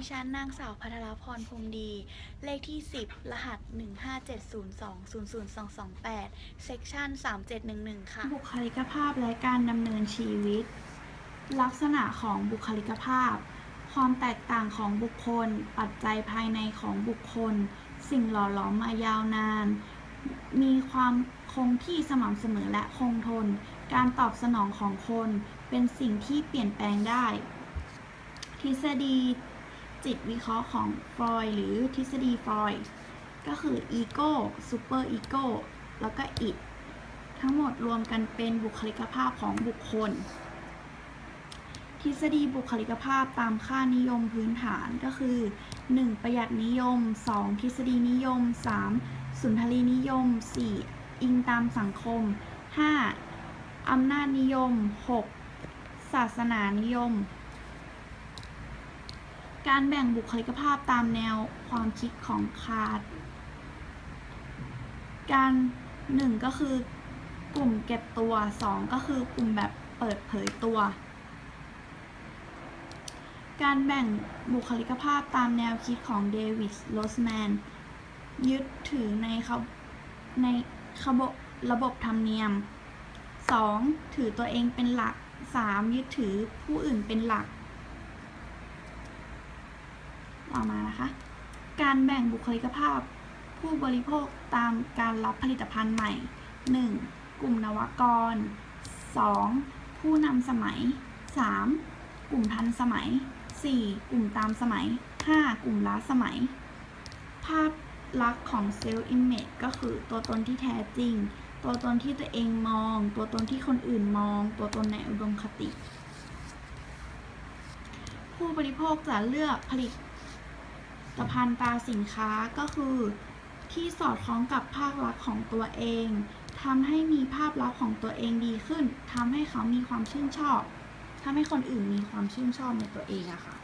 ดิฉันนางสาวพัทรพรพรมดี เลขที่ 10 รหัส 15702-00228เซกชัน3711 ค่ะ บุคลิกภาพและการดำเนินชีวิต ลักษณะของบุคลิกภาพ ความแตกต่างของบุคคล ปัจจัยภายในของบุคคล สิ่งหล่อหลอมมายาวนาน มีความคงที่สม่ำเสมอและคงทน การตอบสนองของคน เป็นสิ่งที่เปลี่ยนแปลงได้ ทฤษฎี จิตวิเคราะห์ของฟรอยหรือทฤษฎีฟรอยก็คืออีโก้ซูเปอร์อีโก้แล้วก็อิดทั้งหมดรวมกันเป็นบุคลิกภาพของบุคคล ทฤษฎีบุคลิกภาพตามค่านิยมพื้นฐานก็คือ 1. ประหยัดนิยม 2. ทฤษฎีนิยม 3. สุนทรีนิยม 4. อิงตามสังคม 5. อำนาจนิยม 6. ศาสนานิยม การแบ่งบุคลิกภาพตามแนวความคิดของคาร์ดการหนึ่งก็คือกลุ่มเก็บตัวสองก็คือกลุ่มแบบเปิดเผยตัว การแบ่งบุคลิกภาพตามแนวคิดของเดวิดโรสแมนยึดถือในเขาในระบบระบบธรรมเนียม 2. ถือตัวเองเป็นหลัก 3. ยึดถือผู้อื่นเป็นหลัก ต่อมานะคะ การแบ่งบุคลิกภาพ ผู้บริโภคตามการรับผลิตภัณฑ์ใหม่ 1. กลุ่มนวกร 2. ผู้นำสมัย 3. กลุ่มทันสมัย 4. กลุ่มตามสมัย 5. กลุ่มล้าสมัย ภาพลักษณ์ของเซลล์อิมเมจก็คือตัวตนที่แท้จริง ตัวตนที่ตัวเองมอง ตัวตนที่คนอื่นมอง ตัวตนในอุดมคติ ผู้บริโภคจะเลือกผลิต ตภัณฑ์ตราสินค้าก็คือที่สอดคล้องกับภาพลักษณ์ของตัวเองทำให้มีภาพลักษณ์ของตัวเองดีขึ้นทำให้เขามีความชื่นชอบทำให้คนอื่นมีความชื่นชอบในตัวเองอะค่ะ